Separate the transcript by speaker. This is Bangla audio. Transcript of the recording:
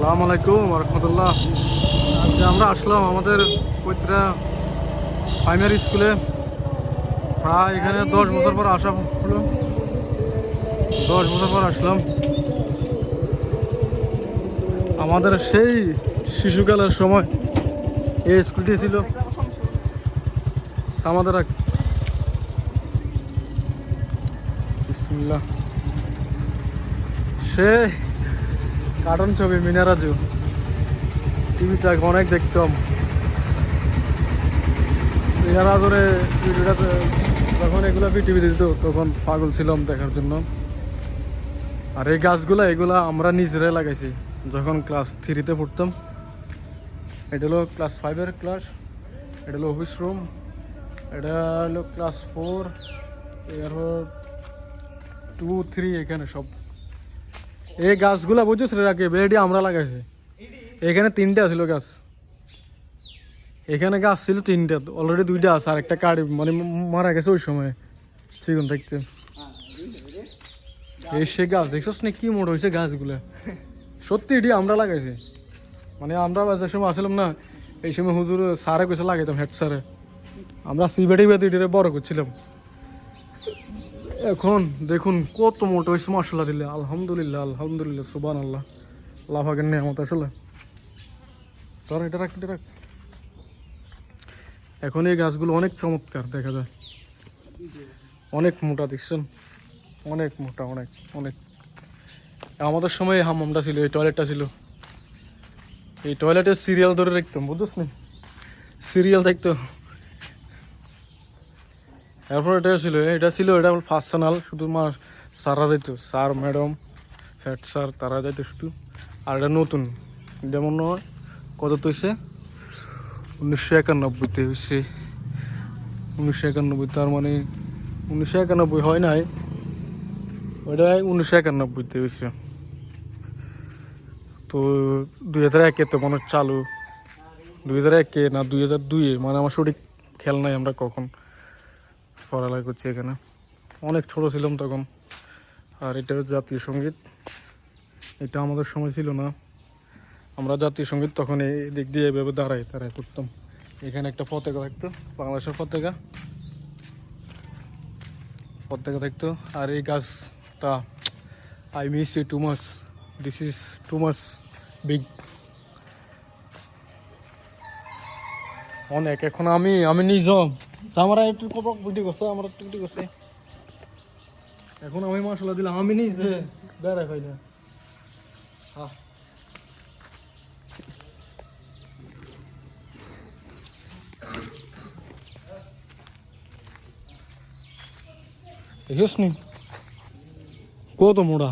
Speaker 1: আসসালামু আলাইকুম রহমতুল্লাহ। আজকে আমরা আসলাম আমাদের পৈত্রা প্রাইমারি স্কুলে প্রায় এখানে দশ বছর পর আসা হলো। দশ বছর পর আসলাম। আমাদের সেই শিশুকালের সময় এই স্কুলটি ছিল। আমাদের বিসমিল্লাহ। সে কার্টুন ছবি মিনারাজু টিভিতে অনেক দেখতাম। মিনারাজুরে ভিডিওটাতে যখন এগুলো টিভি দিত, তখন পাগল ছিলাম দেখার জন্য। আর এই গাছগুলো, এগুলা আমরা নিজেরাই লাগাইছি। যখন ক্লাস থ্রিতে পড়তাম। এটা হলো ক্লাস ফাইভের ক্লাস এটা হলো অফিস রুম এটা হলো ক্লাস ফোর এরপর টু থ্রি এখানে সব। এই গাছগুলা বুঝছিস রে রাখে বেডি আমরা লাগাইছি। এখানে তিনটা ছিল গাছ। এখানে গাছ ছিল তিনটা। অলরেডি দুইটা আছে আর একটা কাঠ মানে মারা গেছে ওই সময়। ঠিকন দেখতে। এই সে গাছ দেখছস না কি মোট হয়েছে গাছগুলা? সত্যি এটি আমরা লাগাইছি। মানে আমরা যে সময় আসলাম না, এই সময় হুজুর সারে কইসে লাগাইতাম হেড সারে আমরা সিবেটি বেদি বড় করছিলাম। এখন দেখুন কত মোটা হয়েছে মশলা দিলে। আলহামদুলিল্লাহ আলহামদুলিল্লাহ সুবান আল্লাহ লাভাগের ভাগের নিয়ামত আসলে। তোর এটা রাখ এটা রাখ। এখন এই গাছগুলো অনেক চমৎকার, দেখা যায়। অনেক মোটা, দেখছেন? অনেক মোটা, অনেক অনেক। আমাদের সময় এই হামামটা ছিল, এই টয়লেটটা ছিল। এই টয়লেটের সিরিয়াল ধরে রাখতাম বুঝছিস সিরিয়াল দেখতো। এরপর এটা ছিল এটা ছিল, এটা পার্সোনাল শুধু মা স্যাররা যেত স্যার ম্যাডাম হেড স্যার তারা যেত শুধু। আর এটা নতুন যেমন কত তো হয়েছে উনিশশো একানব্বইতে হয়েছে উনিশশো একানব্বই তার মানে উনিশশো একানব্বই হয় নাই। ওইটা উনিশশো একানব্বইতে হয়েছে তো দুই হাজার একেতে মনে হয় চালু। দুই হাজার একে না দুই হাজার দুইয়ে? মানে আমার সঠিক খেল নাই আমরা কখন। পড়ালেখা করছি এখানে। অনেক ছোট ছিলাম তখন। আর এটা জাতীয় সংগীত। এটা আমাদের সময় ছিল না। আমরা জাতীয় সংগীত তখন এই দিক দিয়ে এভাবে দাঁড়াই দাঁড়াই করতাম। এখানে একটা পতাকা থাকতো, বাংলাদেশের পতাকা। পতাকা থাকতো। আর এই গাছটা I miss you too much this is too much big অনেক, এখন আমি আমি নিজম আমার একটু কত ভিডিও করছে আমার একটু ভিডিও করছে। এখন আমি মশলা দিলাম আমি নিজে। বেড়াই পাই না। হ্যাঁ নি কত মোড়া?